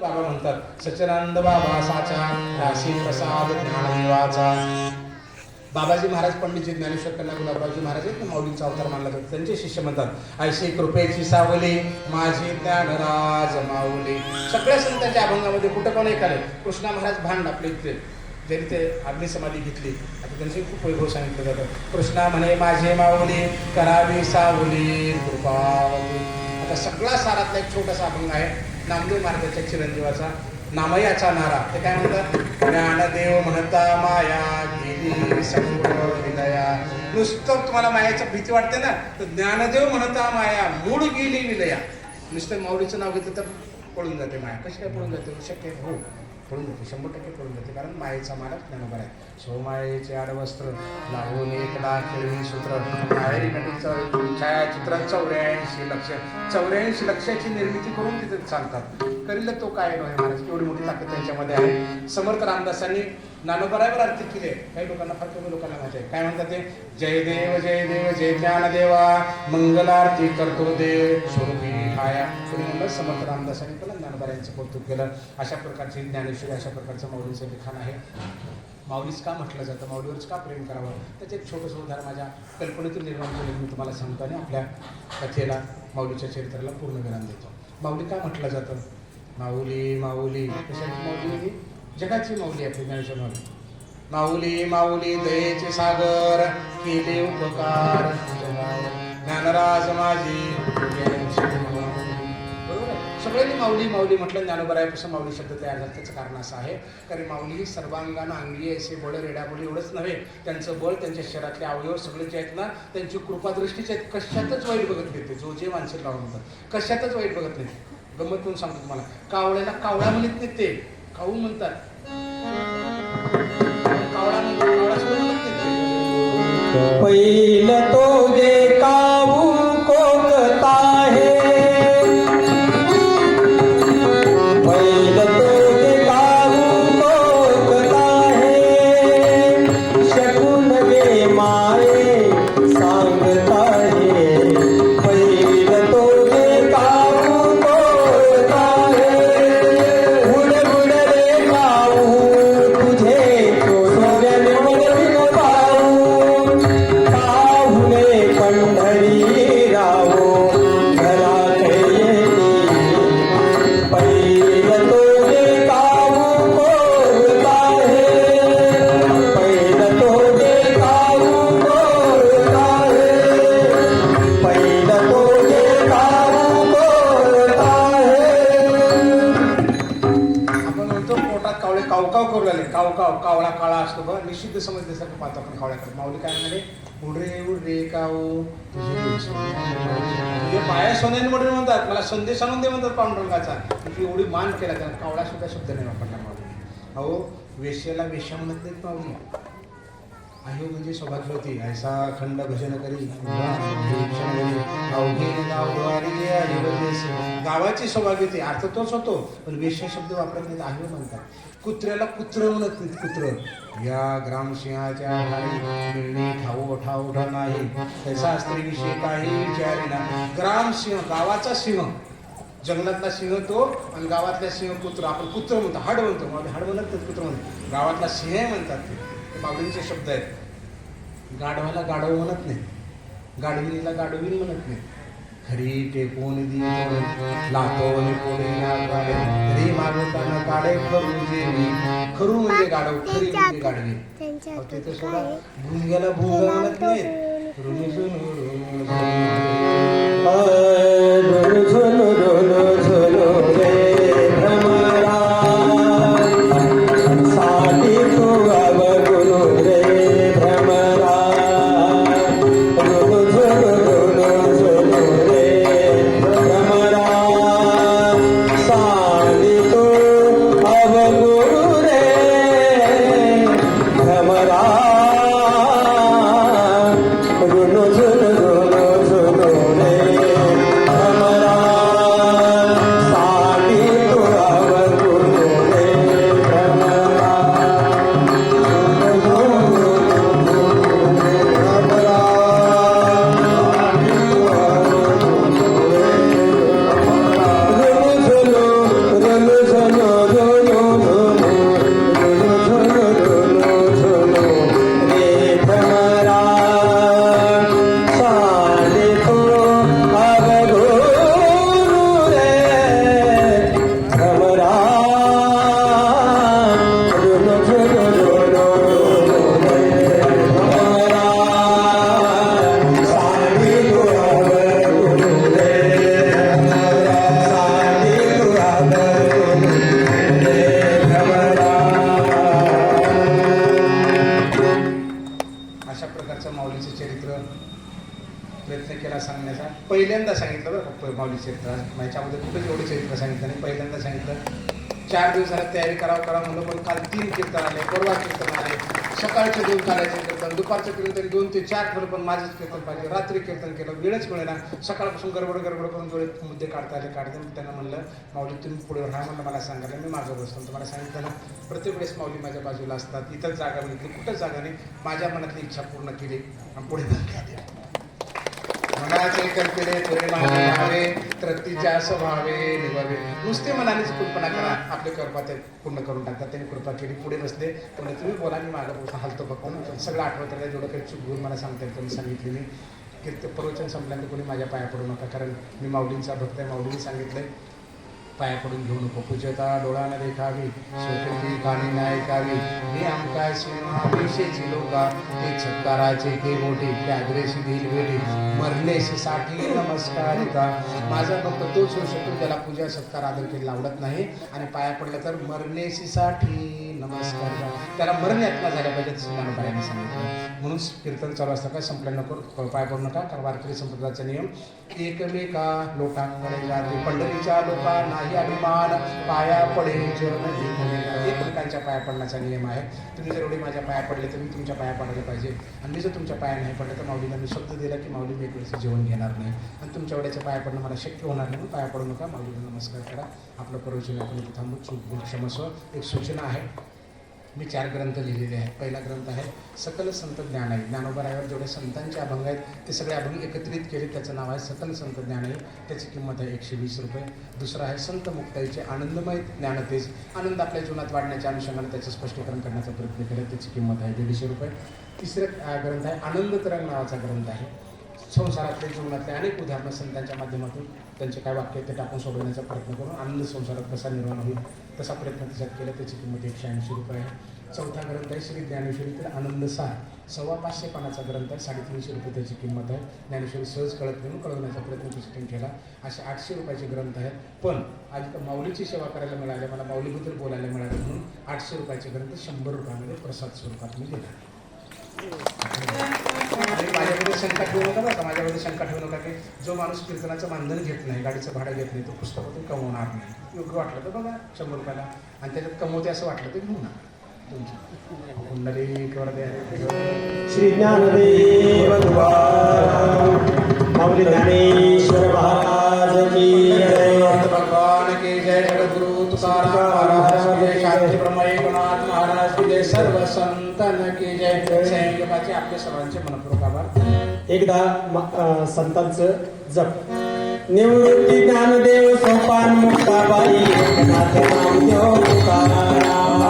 बाबा म्हणतात सच्चिदानंद बाबा साचा राशी प्रसाद ज्ञानदेवाचा. बाबाजी महाराज पंडितजी ज्ञानेश्वर कन्या गुलाबरावजी महाराज आहेत माऊलींचा अवतार मानला जातो. त्यांचे शिष्य म्हणतात ऐशी कृपेची सावली माझी ज्ञानराज माऊली. सगळ्या संतांच्या अभंगामध्ये कुठं कोण एकाले कृष्णा महाराज भांड आपले इथले जरी ते अग्नी समाधी घेतली आता त्यांचे खूप वैभव सांगितलं जातं कृष्णा म्हणे माझे माऊली करावी सावली कृपावली आता सगळा सारातला एक छोटासा अभंग आहे. नामदेव महाराजांच्या चिरंजीवाचा नामयाचा नारा. ते काय म्हणतात? ज्ञानदेव म्हणता माया गेली संपूर्ण विलया. नुसतं तुम्हाला मायाची भीती वाटते ना तर ज्ञानदेव म्हणता माया मूळ गेली विलया. नुसतं माऊलीचं नाव घेतलं तर पळून जाते माया. कशी काय पळून जाते? शक्य हो. पळून जाते शंभर टक्के पळून जाते कारण मायेचा मालक ज्ञानोबर आहे. सोमायेचे आडवस्त्र लागून एकला खेळवी सूत्र माहेरी नटीचं छायाचित्र चौऱ्याऐंशी लक्ष चौऱ्याऐंशी लक्षाची निर्मिती करून तिथे चालतात. करील तो काय नव्हे महाराज एवढी मोठी ताकद त्यांच्यामध्ये आहे. समर्थ रामदासांनी ज्ञानोबरावर अर्थ केले काही लोकांना फार कमी लोकांना माहिती आहे. काय म्हणतात ते? जय देव जय देव जय ज्ञानदेवा. मंगलारती करतो देव. स्वरूपी माया. कोणी म्हणलं समर्थ रामदासांनी पण ज्ञानोबरायांचं कौतुक केलं. अशा प्रकारची ज्ञानेश्वरी अशा प्रकारचं माऊलीचं लिखाण आहे. माऊलीच का म्हटलं जातं? माऊलीवरच का प्रेम करावं? त्याचे एक छोटंसं उदाहरण माझ्या कल्पनेतून निर्माण केलं मी तुम्हाला सांगतो आणि आपल्या कथेला माऊलीच्या चरित्राला पूर्ण विराम देतो. माऊली का म्हटलं जातं? माऊली माऊली. कशाची माऊली जगाची माऊली आपली ज्ञानेश्वर माऊली. माऊली माऊली दयेचे सागर केले उपकार. ज्ञानराज माझी बरोबर सगळ्यांनी माऊली माऊली म्हटलं ज्ञानोबरायापासून माऊली शब्द तयार झाला. त्याचं कारण असं आहे कारण माऊली ही सर्वांगानं अंगी असे बळ रेडाबोळी एवढंच नव्हे. त्यांचं बळ त्यांच्या शरीरातले अवयव सगळे जे आहेत ना त्यांची कृपादृष्टीचे आहेत. कशातच वाईट बघत नाही ते जो जे माणसं लावून होतात कशातच वाईट बघत नाही गंमत म्हणून सांगतो तुम्हाला. कावळ्याला कावळा म्हणत नाहीत ते. काऊ म्हणतात. कावळा म्हणतात कावळा सुद्धा काव काव कावळा काळा असतो बघ निषिद्ध समजल्यासारखं पाहतो आपण कावळ्याकडे माऊली काय म्हणाले? उडरे उडरे काऊ तुझे पाया सोन्याने मोठे म्हणतात मला संदेश आणून दे म्हणतात पांडुरंगाचा. तुझी एवढी मान केला त्याला कावळा सुद्धा शब्द नाही वापरला माऊली अहो वेश्याला वेश्या म्हणत नाहीत माऊली. आहे म्हणजे सौभाग्यवती. ऐसा खंड भजन करी. गावाची सौभाग्यवती. अर्थ तोच होतो पण वेश्या शब्द वापरत नाहीत. आहे म्हणतात. कुत्र्याला कुत्र म्हणत नाहीत कुत्र. या ग्रामसिंहाच्या मिळणे ठाऊ ठाऊ नाही. त्याचा स्त्रीविषयी काही विचारेना ग्रामसिंह गावाचा सिंह. जंगलातला सिंह तो आणि गावातला सिंह कुत्र. आपण कुत्र म्हणतो हाड म्हणतो. हाड म्हणत कुत्र म्हणतो गावातला सिंह म्हणतात ते. ते माऊलींचे शब्द आहेत. गाढवाला गाढव म्हणत नाही. गाढविणीला गाढवीन म्हणत नाही. खरी टेकून दी लातो आणि कोणी नाकाडे खरी मागवताना काढे खरू जे मी. खरू म्हणजे गाढव खरी म्हणजे ते तर हातात सोडा? भुंग्याला भुंग म्हणत झुनू, रुनी झुनू. आजचं माऊलीचं चरित्र प्रयत्न केला सांगण्याचा. पहिल्यांदा सांगितलं बरं माऊली चरित्र. माझ्या अगोदर कुठेच एवढं चरित्र सांगितलं आणि पहिल्यांदा सांगितलं चार दिवस तयारी करावं करा म्हणलं पण काल तीन कीर्तन आले परवा कीर्तन आले. सकाळचे दोन कालाचे कीर्तन दुपारचं कीर्तन तरी दोन ते चार ठरलं पण माझंच कीर्तन पाहिजे. रात्री कीर्तन केलं वेळच मिळेना. सकाळपासून गडबड गडबड करून डोळे मुद्दे काढता आले काढते मी त्यांना म्हणलं माऊली तुम्ही पुढे राहा. म्हणलं मला सांगायला मी मागं बसतो. तुम्हाला सांगितलं ना प्रत्येक वेळेस माऊली माझ्या बाजूला असतात. इथंच जागा मिळते कुठंच जागा नाही. माझ्या मनातली इच्छा पूर्ण केली आणि पुढे झाली मनाचे कल्पने पुढे मागे व्हावे त्रक्तीच्या स्वभावे निभावे. नुसते मनानेच कल्पना करा. आपले कर्मा ते पूर्ण करून टाकतात. त्यांनी कृपा केली. पुढे बसले. म्हणजे तुम्ही बोला मी मागं बसून हलतो फक्त सगळं आठवत राहिलं जेवढं काही चूक मला सांगता येईल त्यांनी सांगितले मी की ते प्रवचन संपल्यानंतर कोणी माझ्या पाया पडू नका. कारण मी माऊलींचा भक्त आहे. माऊलींनी सांगितलंय पाया पडून घेऊ नको. पूजता डोळा न देखावी कानी नाही ऐकावी मी आमकाय विशेची लोका. ते ते मोठे ते आग्रेशी देईल वेटी मरलेशी साठी नमस्कारिता. माझा भक्त तोच होऊ शकतो त्याला पूजा सत्कार आदर केलेला आवडत नाही. आणि पाया पडलं तर मरलेशी साठी नमस्कार त्याला मरण यातना झाल्या पाहिजे तसं ज्ञानोबाऱ्यांनी सांगितलं. म्हणून कीर्तन चालू असतं काय संपलं नको पाय पडू नका. कारण वारकरी संप्रदायाचा नियम एकमेका लोकांकडे जाते. पंढरीच्या लोका नाही अभिमान पाया पडे जन एकमेकांच्या पाया पडण्याचा नियम आहे. तुम्ही जर एवढे माझ्या पाया पडले तर मी तुमच्या पाया पडायला पाहिजे. आणि मी जर तुमच्या पाया नाही पडले तर माऊलीला मी शब्द दिला की माऊली मी एक वेळेचं जेवण घेणार नाही. आणि तुमच्या वेळेच्या पाया पडणं मला शक्य होणार नाही म्हणून पाया पडू नका. माऊलीला नमस्कार करा. आपलं प्रवचन आपण थांबू. चूक भूल क्षमस्व. एक सूचना आहे. मी चार ग्रंथ लिहिलेले आहेत. पहिला ग्रंथ आहे सकल संत ज्ञान आहे ज्ञानोबरायावर जेवढे संतांचे अभंग आहेत ते सगळे अभंग एकत्रित केले त्याचं नाव आहे सकल संत ज्ञान आहे त्याची किंमत आहे एकशे वीस रुपये. दुसरं आहे संत मुक्ताईचे आनंदमय ज्ञानतेज. आनंद आपल्या जीवनात वाढण्याच्या अनुषंगाने त्याचं स्पष्टीकरण करण्याचा प्रयत्न केला त्याची किंमत आहे दीडशे रुपये. तिसरं ग्रंथ आहे आनंद तरंग नावाचा ग्रंथ आहे. संसारातले जीवनातले अनेक उदाहरणं संतांच्या माध्यमातून त्यांचे काय वाक्य ते टाकून सोडवण्याचा प्रयत्न करून आनंद संसारात कसा निर्माण होईल तसा प्रयत्न त्याच्यात केला. त्याची किंमत एकशे ऐंशी रुपये आहे. चौथा ग्रंथ आहे श्री ज्ञानेश्वरी तर आनंद सार सव्वा पाचशे पानाचा ग्रंथ आहे साडेतीनशे रुपये त्याची किंमत आहे. ज्ञानेश्वरी सहज कळत म्हणून कळवण्याचा प्रयत्न पुस्तकन केला. असे आठशे रुपयाचे ग्रंथ आहेत. पण आज माऊलीची सेवा करायला मिळाली मला माऊलीबद्दल बोलायला मिळालं म्हणून आठशे रुपयाचे ग्रंथ शंभर रुपयामध्ये प्रसाद स्वरूपात मी दिला. आणि माझ्यामध्ये शंका ठेवू नका बरं का माझ्यामध्ये शंका ठेवू नका की जो माणूस कीर्तनाचं मानधन घेत नाही गाडीचं भाडं घेत नाही तो पुस्तकातून कमवणार नाही. योग्य वाटलं तर बघा शंभर रुपयाला. आणि त्याच्यात कमवते असं वाटलं तर घेऊ नका श्री ज्ञानदेव माऊली परमाई गुणात महाराज की जय सर्व संतन की जय. संयोगाचे आपले सर्वांचे मनपूर्वक आभार. एकदा संतांचं जप. निवृत्ती ज्ञानदेव सोपान मुक्ताबाई. नाथ देव तुकाराम